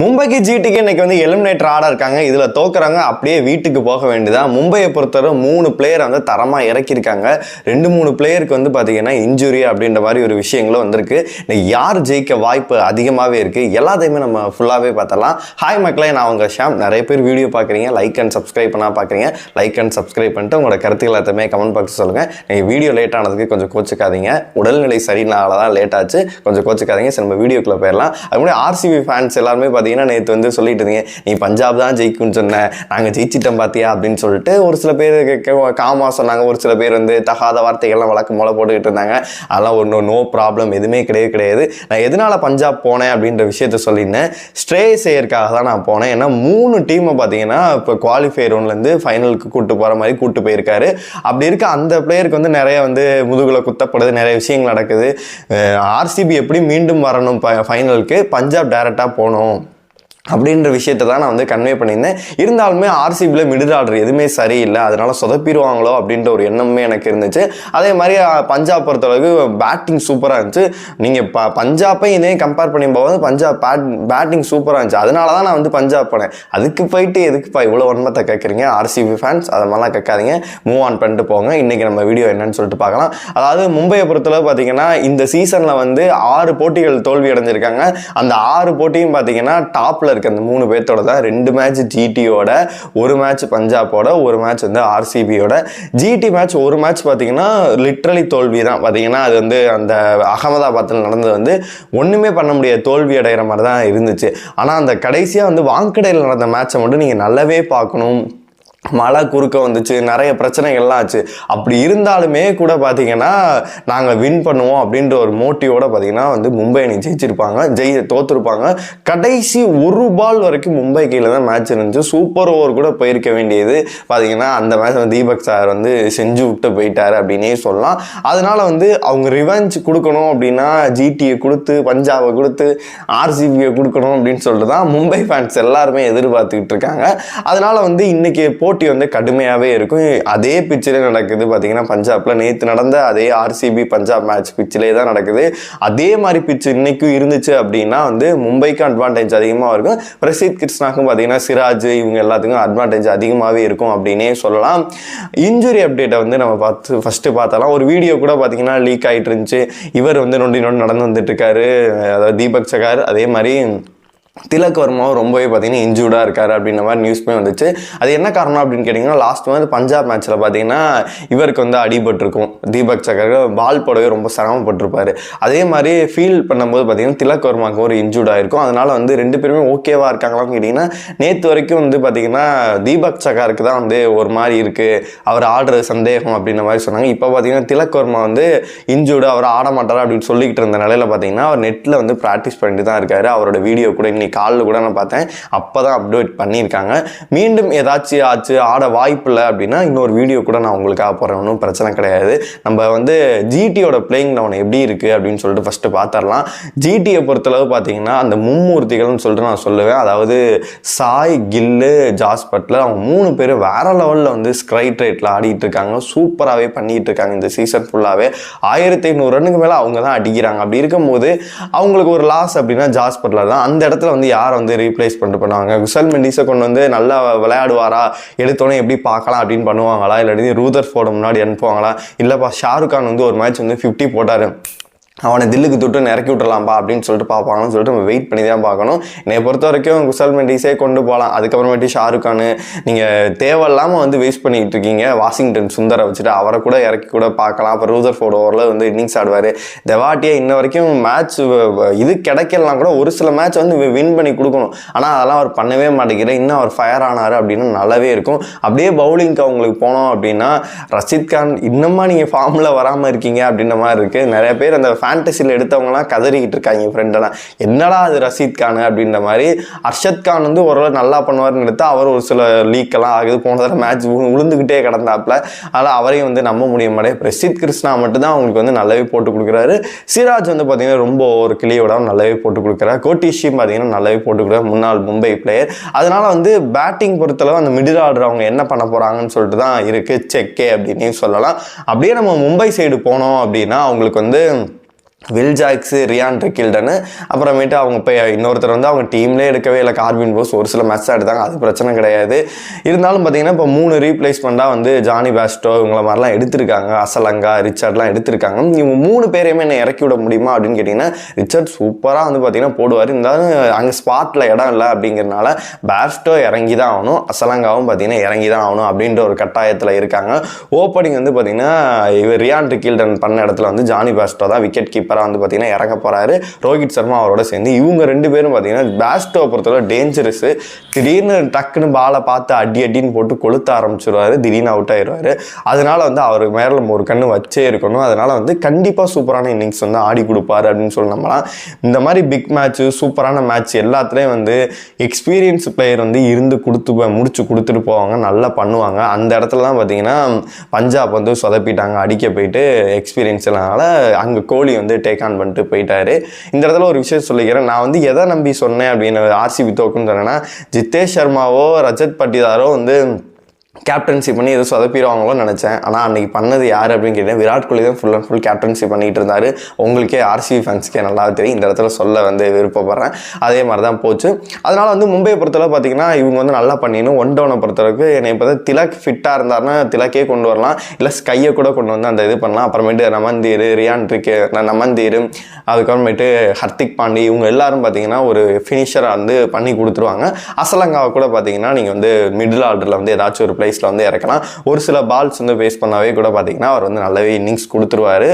மும்பைக்கு ஜிடிக்கு இன்னைக்கு வந்து எலிமினேட்டர் ஆட இருக்காங்க. இதில் தோக்குறாங்க. அப்படியே வீட்டுக்கு போக வேண்டியதான் மும்பையை பொறுத்தவரை மூணு பிளேயர் வந்து தரமாக இறக்கியிருக்காங்க. ரெண்டு மூணு பிளேயருக்கு வந்து பார்த்திங்கன்னா இன்ஜுரி அப்படின்ற மாதிரி ஒரு விஷயங்களும் வந்திருக்கு. இன்னைக்கு யார் ஜெயிக்க வாய்ப்பு அதிகமாகவே இருக்குது எல்லாத்தையுமே நம்ம ஃபுல்லாகவே பார்த்தலாம் ஹாய் மக்களே நான் உங்கள் ஷாம். நிறைய பேர் வீடியோ பார்க்குறீங்க. லைக் அண்ட் சப்ஸ்கிரைப் பண்ணால் பார்க்குறீங்க. லைக் அண்ட் சப்ஸ்கிரைப் பண்ணிட்டு உங்களோட கருத்துக்கள் எல்லாத்தையுமே கமெண்ட் பாக்ஸ் சொல்லுங்கள் நீங்கள் வீடியோ லேட் ஆனதுக்கு கொஞ்சம் கோச்சிக்காதீங்க. உடல்நிலை சரியினால தான் லேட் ஆச்சு. கொஞ்சம் கோச்சிக்காதீங்க. சரி நம்ம வீடியோக்குள்ளே போயிடலாம். அது முன்னாடி ஆர்சிபி ஃபேன்ஸ் எல்லாருமே பார்த்தீங்கன்னா நேற்று வந்து சொல்லிட்டு இருந்தீங்க நீ பஞ்சாப் தான் ஜெயிக்கும்னு சொன்ன. நாங்கள் ஜெயிச்சிட்டோம் பார்த்தியா அப்படின்னு சொல்லிட்டு ஒரு சில பேர் காமா சொன்னாங்க. ஒரு சில பேர் வந்து தகாத வார்த்தைகள்லாம் வழக்கு மூல போட்டுக்கிட்டு இருந்தாங்க. அதெல்லாம் ஒன்றும் நோ ப்ராப்ளம் எதுவுமே கிடையவே கிடையாது. நான் எதனால பஞ்சாப் போனேன் அப்படின்ற விஷயத்த சொல்லியிருந்தேன். ஸ்ட்ரே செய்யறதுக்காக தான் நான் போனேன். ஏன்னா மூணு டீமை பார்த்தீங்கன்னா இப்போ குவாலிஃபை ரவுண்ட்லேருந்து ஃபைனலுக்கு கூட்டு போகிற மாதிரி கூட்டு போயிருக்காரு. அப்படி இருக்க அந்த பிளேயருக்கு வந்து நிறைய வந்து முதுகில் குத்தப்படுது. நிறைய விஷயங்கள் நடக்குது. ஆர்சிபி எப்படி மீண்டும் வரணும் ஃபைனலுக்கு பஞ்சாப் டைரெக்டாக போகணும் அப்படின்ற விஷயத்தை தான் நான் வந்து கன்வே பண்ணியிருந்தேன். இருந்தாலுமே ஆர்சிபியில் மிடில் ஆர்டர் எதுவுமே சரியில்லை. அதனால் சொதப்பிடுவாங்களோ அப்படின்ற ஒரு எண்ணமே எனக்கு இருந்துச்சு. அதே மாதிரி பஞ்சாப் பொறுத்தளவுக்கு பேட்டிங் சூப்பராக இருந்துச்சு. நீங்கள் ப பஞ்சாப்பை இதே கம்பேர் பண்ணி போகும்போது பஞ்சாப் பேட் பேட்டிங் சூப்பராக இருந்துச்சு. அதனால தான் நான் வந்து பஞ்சாப் போனேன். அதுக்கு போயிட்டு எதுக்குப்பா இவ்வளோ ஒன்பத்தை கேட்குறீங்க? ஆர்சிபி ஃபேன்ஸ் அது மாதிரிலாம் கேட்காதீங்க. மூவ் ஆன் பண்ணிட்டு போங்க. இன்றைக்கி நம்ம வீடியோ என்னன்னு சொல்லிட்டு பார்க்கலாம். அதாவது மும்பையை பொறுத்தளவு பார்த்தீங்கன்னா இந்த சீசனில் வந்து ஆறு போட்டிகள் தோல்வி அடைஞ்சிருக்காங்க அந்த ஆறு போட்டியும் பார்த்தீங்கன்னா டாப்பில் இருக்க. அந்த மூணு பேர்த்தோட தான் ரெண்டு மேட்ச் ஜிடியோட ஒரு மேட்ச் பஞ்சாப்போட ஒரு மேட்ச் வந்து ஆர்சிபியோட ஜிடி மேட்ச் ஒரு மேட்ச் பார்த்தீங்கன்னா லிட்ரலி தோல்வி தான் பார்த்தீங்கன்னா அது வந்து அந்த அகமதாபாத்தில் நடந்தது வந்து ஒன்றுமே பண்ண முடியாது தோல்வி அடைகிற மாதிரி தான் இருந்துச்சு. ஆனால் அந்த கடைசியாக வந்து வாங்கடையில் நடந்த மேட்சை மட்டும் நீங்கள் நல்லாவே பார்க்கணும். மழை குறுக்க வந்துச்சு நிறைய பிரச்சனைகள்லாம் ஆச்சு. அப்படி இருந்தாலுமே கூட பார்த்தீங்கன்னா நாங்கள் வின் பண்ணுவோம் அப்படின்ற ஒரு மோட்டிவோட பார்த்தீங்கன்னா வந்து மும்பை அணி ஜெயிச்சிருப்பாங்க ஜெயி தோற்றுருப்பாங்க கடைசி ஒரு பால் வரைக்கும் மும்பை கீழே தான் மேட்ச் இருந்துச்சு. சூப்பர் ஓவர் கூட போயிருக்க வேண்டியது பார்த்தீங்கன்னா அந்த மேட்ச் வந்து தீபக் சார் வந்து செஞ்சு விட்டு போயிட்டார் அப்படின்னே சொல்லலாம். அதனால் வந்து அவங்க ரிவெஞ்ச் கொடுக்கணும் அப்படின்னா ஜிடியை கொடுத்து பஞ்சாபை கொடுத்து ஆர்சிபியை கொடுக்கணும் அப்படின்னு சொல்லிட்டு தான் மும்பை ஃபேன்ஸ் எல்லாருமே எதிர்பார்த்துக்கிட்டு இருக்காங்க. அதனால் வந்து இன்னைக்கு போட்டி வந்து கடுமையாகவே இருக்கும். அதே பிச்சில் நடக்குது பார்த்தீங்கன்னா பஞ்சாப்பில் நேற்று நடந்த அதே ஆர்சிபி பஞ்சாப் மேட்ச் பிச்சிலே தான் நடக்குது. அதே மாதிரி பிச்சு இன்னைக்கும் இருந்துச்சு அப்படின்னா வந்து மும்பைக்கு அட்வான்டேஜ் அதிகமாக இருக்கும். பிரசீத் கிருஷ்ணாக்கும் பார்த்தீங்கன்னா சிராஜ் இவங்க எல்லாத்துக்கும் அட்வான்டேஜ் அதிகமாகவே இருக்கும் அப்படின்னே சொல்லலாம். இன்ஜுரி அப்டேட்டை வந்து நம்ம பார்த்து ஃபஸ்ட்டு பார்த்தலாம் ஒரு வீடியோ கூட பார்த்தீங்கன்னா லீக் ஆகிட்டு இருந்துச்சு. இவர் வந்து நொண்டி நொண்டி நடந்து வந்துட்டு இருக்காரு அதாவது தீபக் சகார் அதே மாதிரி திலக் வர்மாவும் ரொம்பவே பார்த்தீங்கன்னா இன்ஜூர்டாக இருக்கார் அப்படின்ற மாதிரி நியூஸ்மே வந்துச்சு. அது என்ன காரணம் அப்படின்னு கேட்டிங்கன்னா லாஸ்ட் வந்து பஞ்சாப் மேட்ச்சில் பார்த்தீங்கன்னா இவருக்கு வந்து அடிபட்டிருக்கும். தீபக் சக்கர் பால் போடவே ரொம்ப சிரமப்பட்டிருப்பார். அதே மாதிரி ஃபீல் பண்ணும்போது பார்த்தீங்கன்னா திலக் வர்மாவுக்கு ஒரு இன்ஜூர்ட் இருக்கும் அதனால வந்து ரெண்டு பேருமே ஓகேவாக இருக்காங்களான்னு கேட்டிங்கன்னா நேற்று வரைக்கும் வந்து பார்த்தீங்கன்னா தீபக் சகாருக்கு தான் வந்து ஒரு மாதிரி இருக்குது அவர் ஆடுறது சந்தேகம் அப்படின்ற மாதிரி சொன்னாங்க. இப்போ பார்த்தீங்கன்னா திலக் வர்மா வந்து இன்ஜூர்டு அவர் ஆட மாட்டாரா அப்படின்னு சொல்லிக்கிட்டு இருந்த நிலையில் பார்த்தீங்கன்னா அவர் நெட்டில் வந்து ப்ராக்டிஸ் பண்ணிட்டு தான் இருக்கார். அவரோட வீடியோ கூட இன்னைக்கு காலில் கூட நான் பார்த்தேன். அப்போ தான் அப்டேட் பண்ணியிருக்காங்க. மீண்டும் ஏதாச்சும் ஆச்சு ஆட வாய்ப்பு இல்லை அப்படின்னா இன்னொரு வீடியோ கூட நான் உங்களுக்காக போகிறேன் ஒன்றும் பிரச்சனை கிடையாது. நம்ம வந்து ஜிடியோட பிளேயிங் லெவன் எப்படி இருக்குது அப்படின்னு சொல்லிட்டு ஃபஸ்ட்டு பார்த்துடலாம் ஜிடியை பொறுத்தளவு பார்த்தீங்கன்னா அந்த மும்மூர்த்திகள்னு சொல்லிட்டு நான் சொல்லுவேன். அதாவது சாய் கில்லு ஜாஸ் பட்லர் அவங்க மூணு பேர் வேற லெவலில் வந்து ஸ்க்ரைட் ரேட்டில் ஆடிட்டு இருக்காங்க. சூப்பராகவே பண்ணிகிட்டு இருக்காங்க இந்த சீசன் ஃபுல்லாகவே ஆயிரத்தி ஐநூறு ரன்னுக்கு மேலே அவங்க தான் அடிக்கிறாங்க. அப்படி இருக்கும்போது அவங்களுக்கு ஒரு லாஸ் அப்படின்னா ஜாஸ் பட்லர் தான். அந்த இடத்துல வந்து யாரை வந்து ரீப்ளேஸ் பண்ணிட்டு பண்ணுவாங்க குசல் மெண்டிஸை கொண்டு வந்து நல்லா விளையாடுவாரா? எடுத்தோன்னே எப்படி பார்க்கலாம் அப்படின்னு பண்ணுவாங்களா? இல்லாட்டி ரூதர் ஃபோர்டு முன்னாடி அனுப்புவாங்களா? இல்லைப்பா ஷாருக் கான் வந்து ஒரு மேட்ச் வந்து ஃபிஃப்டி போட்டார். அவனை தில்லுக்கு தொட்டு இறக்கி விட்டுலாம்ப்பா அப்படின்னு சொல்லிட்டு பார்ப்பாங்கன்னு சொல்லிட்டு நம்ம வெயிட் பண்ணி தான் பார்க்கணும். என்னை பொறுத்த வரைக்கும் குசல் மெண்டிஸே கொண்டு போகலாம். அதுக்கப்புறமேட்டு ஷாருக் கானு நீங்கள் தேவையில்லாமல் வந்து வேஸ்ட் பண்ணிக்கிட்டு இருக்கீங்க. வாஷிங்டன் சுந்தரை வச்சுட்டு அவரை கூட இறக்கி கூட பார்க்கலாம். அப்புறம் ரூதர் ஃபோர்டு ஓவரில் வந்து இன்னிங்ஸ் ஆடுவார். தெவாட்டியாக இன்ன வரைக்கும் மேட்ச் இது கிடைக்கலாம் கூட ஒரு சில மேட்ச் வந்து வின் பண்ணி கொடுக்கணும். ஆனால் அதெல்லாம் அவர் பண்ணவே மாட்டேங்கிறார். இன்னும் அவர் ஃபயர் ஆனார் அப்படின்னு நல்லாவே இருக்கும். அப்படியே பவுலிங்க்கு அவங்களுக்கு போனோம் அப்படின்னா ரஷித் கான் இன்னுமா நீங்கள் ஃபார்மில் வராமல் இருக்கீங்க அப்படின்ற மாதிரி இருக்குது நிறைய பேர் அந்த ஃபேண்டசியில் எடுத்தவங்கலாம் கதறிக்கிட்டு இருக்காங்க என் ஃப்ரெண்டெல்லாம் என்னடா அது ரஷீத் கான் அப்படின்ற மாதிரி அர்ஷத் கான் வந்து ஓரளவு நல்லா பண்ணுவார்னு எடுத்தா அவர் ஒரு சில லீக்கெல்லாம் ஆகுது. போன தடவை மேட்ச் விழுந்துக்கிட்டே கிடந்தாப்புல. அதனால் அவரையும் வந்து நம்ப முடிய மாட்டே பிரசித் கிருஷ்ணா மட்டும்தான் அவங்களுக்கு வந்து நல்லாவே போட்டு கொடுக்குறாரு. சிராஜ் வந்து பார்த்தீங்கன்னா ரொம்ப ஒரு கிளியோட நல்லாவே போட்டு கொடுக்குறாரு. கோட்டிஷியும் பார்த்தீங்கன்னா நல்லாவே போட்டு கொடுக்குறாரு. முன்னாள் மும்பை பிளேயர் அதனால் வந்து பேட்டிங் பொறுத்தளவு அந்த மிடில் ஆர்டர் அவங்க என்ன பண்ண போகிறாங்கன்னு சொல்லிட்டு தான் இருக்குது செக்கே அப்படின்னு சொல்லலாம். அப்படியே நம்ம மும்பை சைடு போனோம் அப்படின்னா அவங்களுக்கு வந்து வில் ஜாக்ஸு ரியான் ரிக்கில்டனு அப்புறமேட்டு அவங்க இப்போ இன்னொருத்தர் வந்து அவங்க டீம்லேயே எடுக்கவே இல்லை. கார்பின் போஸ் ஒரு சில மேட்ச் எடுத்தாங்க. அது பிரச்சனை கிடையாது. இருந்தாலும் பார்த்தீங்கன்னா இப்போ மூணு ரீப்ளேஸ்மெண்ட்டாக வந்து ஜானி பேஸ்டோ இவங்கள மாதிரிலாம் எடுத்திருக்காங்க. அசலங்கா ரிச்சர்ட்லாம் எடுத்திருக்காங்க. இவங்க மூணு பேரையுமே என்ன இறக்கி விட முடியுமா அப்படின்னு கேட்டிங்கன்னா ரிச்சர்ட் சூப்பராக வந்து பார்த்தீங்கன்னா போடுவார். இருந்தாலும் அங்கே ஸ்பாட்டில் இடம் இல்லை அப்படிங்கிறனால பேஸ்டோ இறங்கி தான் ஆகணும். அசலங்காவும் பார்த்தீங்கன்னா இறங்கி தான் ஆகணும் அப்படின்ற ஒரு கட்டாயத்தில் இருக்காங்க. ஓப்பனிங் வந்து பார்த்தீங்கன்னா இவர் ரியான் ரிக்கில்டன் பண்ண இடத்துல வந்து ஜானி பேஸ்டோ தான் விக்கெட் கீப்பராக வந்து பார்த்தீங்கன்னா இறங்க போகிறாரு ரோஹித் சர்மா அவரோட சேர்ந்து இவங்க ரெண்டு பேரும் பார்த்தீங்கன்னா பேஸ்டோ பொறுத்தவரை டேஞ்சரஸு திடீர்னு டக்குன்னு பாலை பார்த்து அடி அடின்னு போட்டு கொளுத்த ஆரம்பிச்சிருவாரு. திடீர்னு அவுட் ஆயிடுவார். அதனால் வந்து அவர் மேலே நம்ம ஒரு கண்ணு வச்சே இருக்கணும். அதனால் வந்து கண்டிப்பாக சூப்பரான இன்னிங்ஸ் வந்து ஆடி கொடுப்பாரு அப்படின்னு சொல்லி இந்த மாதிரி பிக் மேட்ச்சு சூப்பரான மேட்ச் எல்லாத்துலேயும் வந்து எக்ஸ்பீரியன்ஸ் பிளேயர் வந்து இருந்து கொடுத்து முடிச்சு கொடுத்துட்டு போவாங்க. நல்லா பண்ணுவாங்க. அந்த இடத்துல தான் பார்த்தீங்கன்னா பஞ்சாப் வந்து சொதப்பிட்டாங்க. அடிக்க போயிட்டு எக்ஸ்பீரியன்ஸ் இல்லைனால அங்கே கோலி வந்து டேக் ஆன் பண்ணிட்டு போயிட்டாரு. இந்த இடத்துல ஒரு விஷயம் சொல்லிக்கிறேன். நான் வந்து எதை நம்பி சொன்னேன் அப்படின்னு ஆர்சிபி தோக்குன்னு சொன்னேன்னா ஜித்தேஷ் சர்மாவோ ரஜத் பட்டிதாரோ வந்து கேப்டன்சி பண்ணி எதுவும் சொதப்பிடுவாங்களோன்னு நினச்சேன். ஆனால் அன்றைக்கி பண்ணது யார் அப்படின்னு கேட்டேன். விராட் கோலி தான் ஃபுல் அண்ட் ஃபுல் கேப்டன்சி பண்ணிகிட்டு இருந்தார். உங்களுக்கே ஆர்சிபி ஃபேன்ஸ்க்கே நல்லா தெரியும். இந்த இடத்துல சொல்ல வந்து விருப்பப்படுறேன். அதே மாதிரி தான் போச்சு. அதனால் வந்து மும்பையை பொறுத்தளவு பார்த்திங்கன்னா இவங்க வந்து நல்லா பண்ணிடணும். ஒன் டவுனை பொறுத்தளவுக்கு என்னை இப்போ திலக் ஃபிட்டாக இருந்தாருன்னா திலக்கே கொண்டு வரலாம். இல்லை ஸ்கையை கூட கொண்டு வந்து அந்த இது பண்ணலாம். அப்புறமேட்டு நமந்தீர் ரியான் ட்ரிக்கு நமந்தீர் அதுக்கப்புறமேட்டு ஹர்திக் பாண்டி இவங்க எல்லாரும் பார்த்தீங்கன்னா ஒரு ஃபினிஷராக வந்து பண்ணி கொடுத்துருவாங்க. அசலங்காவை கூட பார்த்தீங்கன்னா நீங்கள் வந்து மிடில் ஆர்டரில் வந்து ஏதாச்சும் ஒரு பிளேஸில் வந்து இறக்கலாம். ஒரு சில பால்ஸ் வந்து ஃபேஸ் பண்ணாவே கூட பார்த்தீங்கன்னா அவர் வந்து நல்லாவே இன்னிங்ஸ் கொடுத்துருவாரு.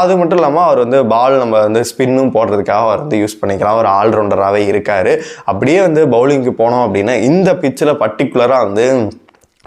அது மட்டும் இல்லாமல் அவர் வந்து பால் நம்ம வந்து ஸ்பின்னும் போடுறதுக்காக அவர் வந்து யூஸ் பண்ணிக்கலாம். ஒரு ஆல்ரவுண்டராகவே இருக்கார். அப்படியே வந்து பவுலிங்க்கு போனோம் அப்படின்னா இந்த பிச்சில் பர்டிகுலராக வந்து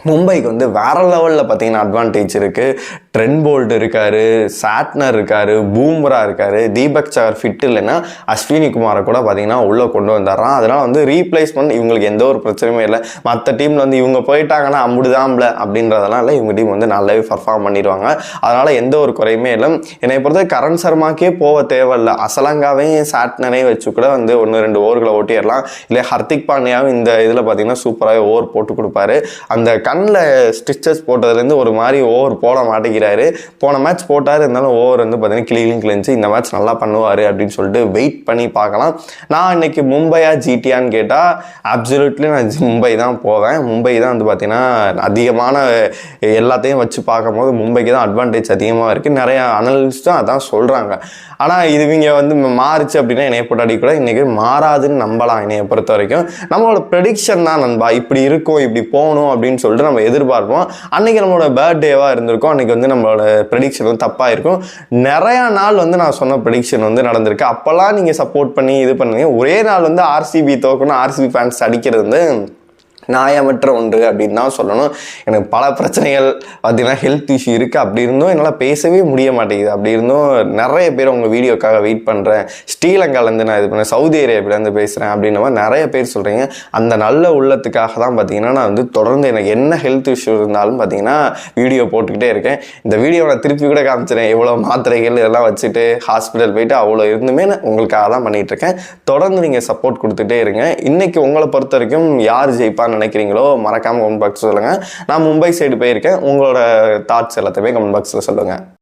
மும்பைக்கு வந்து வேறு லெவலில் பார்த்தீங்கன்னா அட்வான்டேஜ் இருக்குது ட்ரெண்ட் போல்ட் இருக்காரு சாட்னர் இருக்காரு பூம்ரா இருக்காரு தீபக் சகர் ஃபிட் இல்லைன்னா அஸ்வினி குமாரை கூட பார்த்தீங்கன்னா உள்ளே கொண்டு வந்துடுறான். அதனால் வந்து ரீப்ளேஸ்மெண்ட் இவங்களுக்கு எந்த ஒரு பிரச்சனையுமே இல்லை. மற்ற டீமில் வந்து இவங்க போயிட்டாங்கன்னா அம்புடுதாம்ல அப்படின்றதெல்லாம் இல்லை. இவங்க டீம் வந்து நல்லாவே பர்ஃபார்ம் பண்ணிடுவாங்க. அதனால் எந்த ஒரு குறையுமே இல்லை. என்னை பொறுத்த கரண் சர்மாக்கே போக தேவையில்லை. அசலங்காவையும் சாட்னரையும் வச்சு கூட வந்து ஒன்று ரெண்டு ஓவர்களை ஓட்டிடலாம். இல்லை ஹர்திக் பாண்டியாவும் இந்த இதில் பார்த்தீங்கன்னா சூப்பராகவே ஓவர் போட்டு கொடுப்பாரு. அந்த கண்ணில் ஸ்டிச்சஸ் போட்டதுலேருந்து ஒரு மாதிரி ஓவர் போட மாட்டேங்கிறாரு போன மேட்ச் போட்டார். இருந்தாலும் ஓவர் வந்து பார்த்தீங்கன்னா கிளீனிங் கிழிஞ்சு இந்த மேட்ச் நல்லா பண்ணுவார் அப்படின்னு சொல்லிட்டு வெயிட் பண்ணி பார்க்கலாம். நான் இன்னைக்கு மும்பையா ஜிடியான்னு கேட்டால் அப்சல்யூட்லி நான் மும்பை தான் போவேன். மும்பை தான் வந்து பார்த்தீங்கன்னா அதிகமான எல்லாத்தையும் வச்சு பார்க்கும்போது மும்பைக்கு தான் அட்வான்டேஜ் அதிகமாக இருக்குது நிறைய அனலிஸ்ட்டும் அதான் சொல்கிறாங்க ஆனால் இது இவங்க வந்து மாறுச்சு அப்படின்னா என்னைய போட்டாடி கூட இன்றைக்கி மாறாதுன்னு நம்பலாம் என்னைய பொறுத்த வரைக்கும் நம்மளோட ப்ரெடிக்ஷன் தான் நண்பா. இப்படி இருக்கும் இப்படி போகணும் அப்படின்னு சொல்லிட்டு நம்ம எதிர்பார்ப்போம். அன்றைக்கி நம்மளோட பர்த்டேவாக இருந்திருக்கும். அன்றைக்கி வந்து நம்மளோட ப்ரெடிக்ஷன் வந்து தப்பாக இருக்கும் நிறையா நாள் வந்து நான் சொன்ன ப்ரெடிக்ஷன் வந்து நடந்திருக்கு. அப்போல்லாம் நீங்கள் சப்போர்ட் பண்ணி இது பண்ணுங்க. ஒரே நாள் வந்து ஆர்சிபி தோக்கணும் ஆர்சிபி ஃபேன்ஸ் அடிக்கிறது வந்து நியாயமற்ற ஒன்று அப்படின்னு தான் சொல்லணும். எனக்கு பல பிரச்சனைகள் பார்த்தீங்கன்னா ஹெல்த் இஷ்யூ இருக்குது அப்படி இருந்தும் என்னால் பேசவே முடிய மாட்டேங்குது. அப்படி இருந்தும் நிறைய பேர் உங்கள் வீடியோக்காக வெயிட் பண்ணுறேன் ஸ்ரீலங்காலேருந்து நான் இது பண்ணேன் சவுதி அரேபியாலேருந்து பேசுகிறேன் அப்படின்ற மாதிரி நிறைய பேர் சொல்கிறீங்க அந்த நல்ல உள்ளத்துக்காக தான் பார்த்தீங்கன்னா நான் வந்து தொடர்ந்து எனக்கு என்ன ஹெல்த் இஷ்யூ இருந்தாலும் பார்த்தீங்கன்னா வீடியோ போட்டுக்கிட்டே இருக்கேன். இந்த வீடியோ நான் திருப்பி கூட காமிச்சிறேன். எவ்வளோ மாத்திரைகள் இதெல்லாம் வச்சுட்டு ஹாஸ்பிட்டல் போயிட்டு அவ்வளோ இருந்துமே நான் உங்களுக்காக தான் பண்ணிகிட்ருக்கேன் தொடர்ந்து நீங்கள் சப்போர்ட் கொடுத்துட்டே இருங்க. இன்னைக்கு உங்களை பொறுத்த வரைக்கும் யார் ஜெயிப்பான்னு நினைக்கிறீங்களோ மறக்காமல் கமெண்ட் பாக்ஸ் சொல்லுங்கள் நான் மும்பை சைடு போயிருக்கேன். உங்களோட தாட்ஸ் எல்லாத்தையுமே கமெண்ட் பாக்ஸில் சொல்லுங்கள்